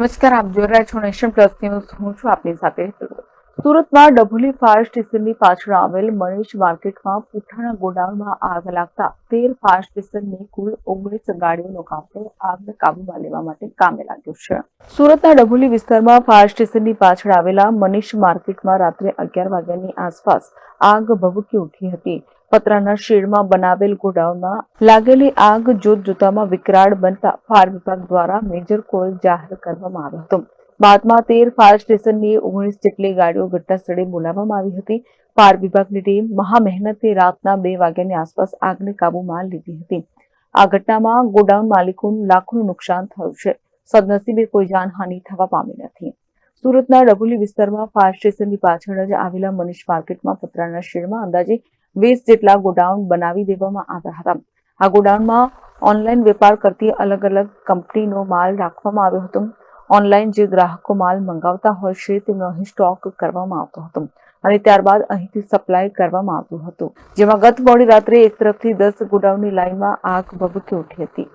નમસ્કાર, આપ જોઈ રહ્યા છો નેશન પ્લસ ન્યૂઝ. હું છું આપની સાથે સુરતમાં ડભોલી ફાયર સ્ટેશનની પાછળ આવેલ મનીષ માર્કેટમાં પુઠ્ઠાના ગોડાઉનમાં આગ લાગતા તેર ફાયર સ્ટેશનની કુલ ઓગણીસ ગાડીઓનો કાફલો આગને કાબૂમાં લેવા માટે કામે લાગ્યો છે. સુરતના ડભોલી વિસ્તારમાં ફાયર સ્ટેશનની પાછળ આવેલા મનીષ માર્કેટમાં રાત્રે અગિયાર વાગ્યાની આસપાસ આગ ભભૂકી ઉઠી હતી. પતરાના શેડમાં બનાવેલ ગોડાઉનમાં લાગેલી આગ જોત જોતામાં વિકરાળ બનતા ફાયર વિભાગ દ્વારા મેજર કોલ જાહેર કરવામાં આવ્યો હતો. બાદમાં તેર ફાયર સ્ટેશનની ઓગણીસ જેટલી ગાડીઓ ઘટનાસ્થળે બોલાવવામાં આવી હતી. ફાયર વિભાગની ટીમ મહા રાતના બે વાગ્યાની આસપાસ આગને કાબૂમાં લીધી હતી. આ ઘટનામાં ગોડાઉન માલિકોનું લાખોનું નુકસાન થયું છે. સદનસીબે કોઈ જાનહાનિ થવા પામી નથી. સુરતના ડભોલી વિસ્તારમાં ફાયર સ્ટેશનની પાછળ જ આવેલા મનીષ માર્કેટમાં પતરાના શેડમાં અંદાજે વીસ જેટલા ગોડાઉન બનાવી દેવામાં આવ્યા હતા. આ ગોડાઉનમાં ઓનલાઈન વેપાર કરતી અલગ અલગ કંપનીનો માલ રાખવામાં આવ્યો હતો. ઓનલાઈન જે ગ્રાહકો માલ મંગાવતા હોય છે, તેમનો અહીં સ્ટોક કરવામાં આવતો હતો અને ત્યારબાદ અહીંથી સપ્લાય કરવામાં આવતું હતું. જેમાં ગત મોડી રાત્રે એક તરફથી દસ ગોડાઉનની લાઇનમાં આગ ભભૂકી ઉઠી હતી.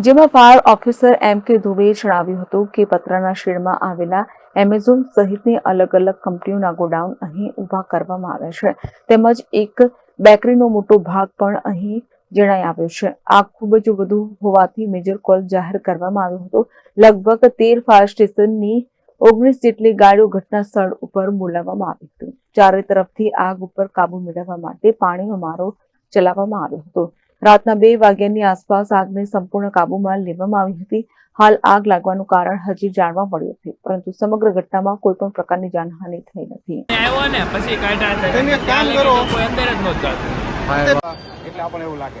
જેમાં ફાયર ઓફિસર એમ કે દુબેએ જણાવ્યું હતું કે પતરાના શેડમાં આવેલા એમેઝોન સહિતની અલગ અલગ કંપનીઓના ગોડાઉન અહીં ઊભા કરવામાં આવ્યા છે. તેમજ એક બેકરીનો મોટો ભાગ પણ અહીં જણાઈ આવ્યો છે. આ ખૂબ જ વધુ હોવાથી મેજર કોલ જાહેર કરવામાં આવ્યો હતો. લગભગ તેર ફાયર સ્ટેશનની ઓગણીસ જેટલી ગાડીઓ ઘટના સ્થળ ઉપર બોલાવવામાં આવી હતી. ચારે તરફથી આગ ઉપર કાબુ મેળવવા માટે પાણીનો મારો ચલાવવામાં આવ્યો હતો. રાતના બે વાગ્યાની આસપાસ આગને સંપૂર્ણ કાબૂમાં લેવામાં આવી હતી. હાલ આગ લાગવાનું કારણ હજી જાણવા મળ્યું નથી પરંતુ સમગ્ર ઘટનામાં કોઈ પણ પ્રકારની જાનહાનિ થઈ નથી. આવ્યો ને પછી કામ કરો. અંદર જ એટલે આપણે એવું લાગે.